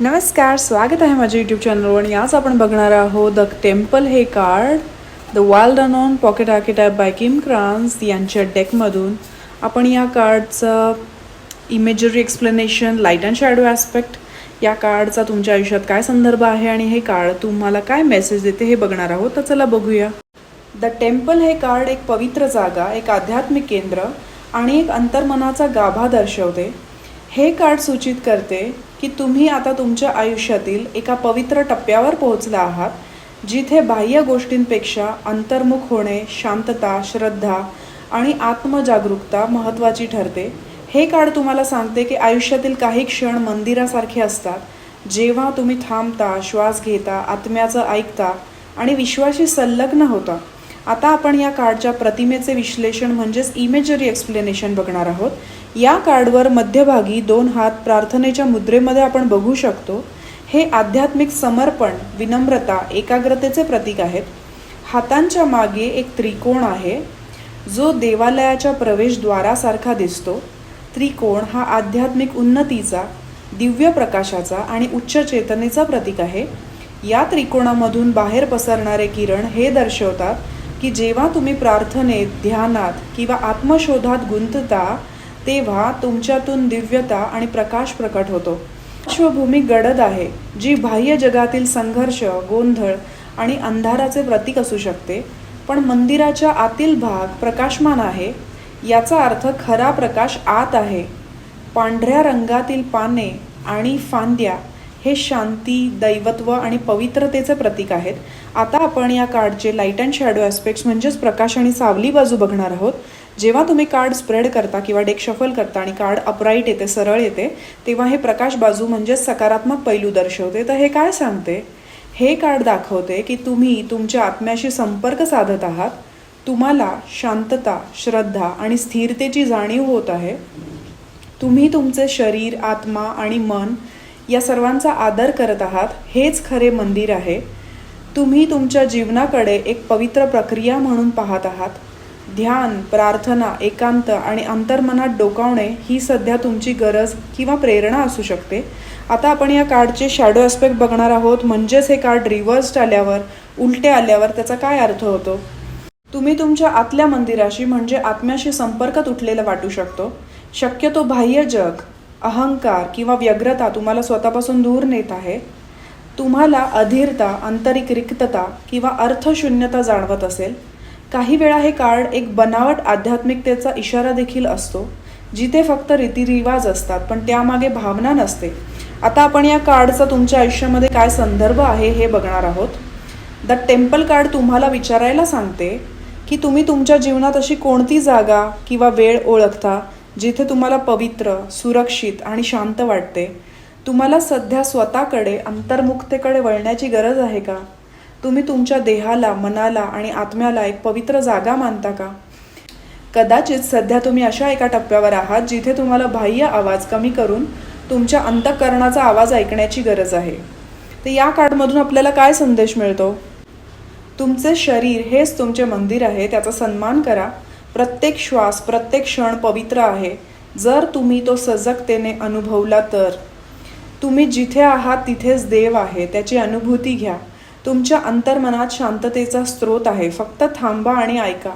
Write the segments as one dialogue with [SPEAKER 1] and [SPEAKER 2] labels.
[SPEAKER 1] नमस्कार स्वागत आहे माझ्या यूट्यूब चॅनलवर आणि आज आपण बघणार आहोत द टेम्पल हे card the wild unknown pocket archetype by Kim Krans यांच्या डेकमधून आपण या कार्डचं imagery explanation light and shadow aspect या कार्डचा तुमच्या आयुष्यात काय संदर्भ आहे आणि हे कार्ड तुम्हाला काय मेसेज देते हे बघणार आहोत. तर चला बघूया. द टेम्पल हे कार्ड एक पवित्र जागा एक आध्यात्मिक केंद्र आणि एक अंतर्मनाचा गाभा दर्शवते. हे कार्ड सूचित करते की तुम्ही आता तुमच्या आयुष्यातील एका पवित्र टप्प्यावर पोहोचला आहात जिथे बाह्य गोष्टींपेक्षा अंतर्मुख होणे शांतता श्रद्धा आणि आत्मजागरूकता महत्त्वाची ठरते. हे कार्ड तुम्हाला सांगते की आयुष्यातील काही क्षण मंदिरासारखे असतात जेव्हा तुम्ही थांबता श्वास घेता आत्म्याचं ऐकता आणि विश्वाशी संलग्न होता. आता आपण या कार्डच्या प्रतिमेचे विश्लेषण म्हणजेच इमेजरी एक्सप्लेनेशन बघणार आहोत. या कार्डवर मध्यभागी दोन हात प्रार्थनेच्या मुद्रेमध्ये आपण बघू शकतो. हे आध्यात्मिक समर्पण विनम्रता एकाग्रतेचे प्रतीक आहेत. हातांच्या मागे एक त्रिकोण आहे जो देवालयाच्या प्रवेशद्वारासारखा दिसतो. त्रिकोण हा आध्यात्मिक उन्नतीचा दिव्य प्रकाशाचा आणि उच्च चेतनेचा प्रतीक आहे. या त्रिकोणामधून बाहेर पसरणारे किरण हे दर्शवतात की जेव्हा तुम्ही प्रार्थनेत ध्यानात किंवा आत्मशोधात गुंतता तेव्हा तुमच्यातून दिव्यता आणि प्रकाश प्रकट होतो. विश्वभूमी गडद आहे जी बाह्य जगातील संघर्ष गोंधळ आणि अंधाराचे प्रतीक असू शकते पण मंदिराच्या आतील भाग प्रकाशमान आहे याचा अर्थ खरा प्रकाश आत आहे. पांढऱ्या रंगातील पाने आणि फांद्या हे शांती दैवत्व आणि पवित्रतेचे प्रतीक आहेत. आता आपण या कार्डचे लाइट अँड शॅडो ॲस्पेक्ट्स म्हणजेच प्रकाश आणि सावली बाजू बघणार आहोत. जेव्हा तुम्ही कार्ड स्प्रेड करता किंवा डेक शफल करता आणि कार्ड अपराईट येते सरळ येते तेव्हा हे प्रकाश बाजू म्हणजेच सकारात्मक पैलू दर्शवते. तर हे काय सांगते? हे कार्ड दाखवते की तुम्ही तुमच्या आत्म्याशी संपर्क साधत आहात. तुम्हाला शांतता श्रद्धा आणि स्थिरतेची जाणीव होत आहे. तुम्ही तुमचे शरीर आत्मा आणि मन या सर्वांचा आदर करत आहात. हेच खरे मंदिर आहे. तुम्ही तुमच्या जीवनाकडे एक पवित्र प्रक्रिया म्हणून पाहत आहात. ध्यान प्रार्थना एकांत आणि अंतर्मनात डोकावणे ही सध्या तुमची गरज किंवा प्रेरणा असू शकते. आता आपण या कार्डचे शॅडो ॲस्पेक्ट बघणार आहोत. म्हणजेच हे कार्ड रिव्हर्स्ड आल्यावर उलटे आल्यावर त्याचा काय अर्थ होतो? तुम्ही तुमच्या आतल्या मंदिराशी म्हणजे आत्म्याशी संपर्क तुटलेला वाटू शकतो. शक्यतो बाह्य जग अहंकार किंवा व्यग्रता तुम्हाला स्वतःपासून दूर नेत आहे तुम्हाला अधीरता आंतरिक रिक्तता किंवा अर्थशून्यता जाणवत असेल काही वेळा हे कार्ड एक बनावट आध्यात्मिकतेचा इशारा देखील असतो जिथे फक्त रीतिरिवाज असतात पण त्यामागे भावना नसते. आता आपण या कार्डचा तुमच्या आयुष्यामध्ये काय संदर्भ आहे हे बघणार आहोत. द टेम्पल कार्ड तुम्हाला विचारायला सांगते की तुम्ही तुमच्या जीवनात अशी कोणती जागा किंवा वेळ ओळखता जिथे तुम्हाला पवित्र सुरक्षित आणि शांत वाटते तुम्हाला सध्या स्वतःकडे अंतर्मुक्तेकडे वळण्याची गरज आहे का? तुम्ही तुमच्या देहाला मनाला आणि आत्म्याला एक पवित्र जागा मानता का? कदाचित सध्या तुम्ही अशा एका टप्प्यावर आहात जिथे तुम्हाला बाह्य आवाज कमी करून तुमच्या अंतःकरणाचा आवाज ऐकण्याची गरज आहे. तर या कार्डमधून आपल्याला काय संदेश मिळतो? तुमचे शरीर हेच तुमचे मंदिर आहे त्याचा सन्मान करा. प्रत्येक श्वास प्रत्येक क्षण पवित्र आहे. जर तुम्ही तो सजगतेने अनुभवला तर. तुम्ही जिथे आहात तिथेच देव आहे. त्याची अनुभूती घ्या. तुमच्या अंतर्मनात शांततेचा स्रोत आहे. फक्त थांबा आणि ऐका.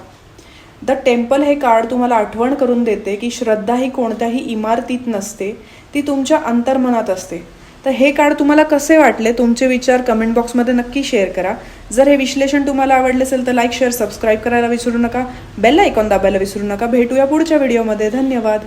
[SPEAKER 1] द टेम्पल हे कार्ड तुम्हाला आठवण करून देते की श्रद्धा ही कोणत्याही इमारतीत नसते. ती तुमच्या अंतर्मनात असते. तर हे कार्ड तुम्हाला कसे वाटले? तुमचे विचार कमेंट बॉक्समध्ये नक्की शेअर करा. जर हे विश्लेषण तुम्हाला आवडले असेल तर लाईक शेअर सबस्क्राईब करायला विसरू नका. बेल आयकॉन दाबायला विसरू नका. भेटूया पुढच्या व्हिडिओमध्ये धन्यवाद.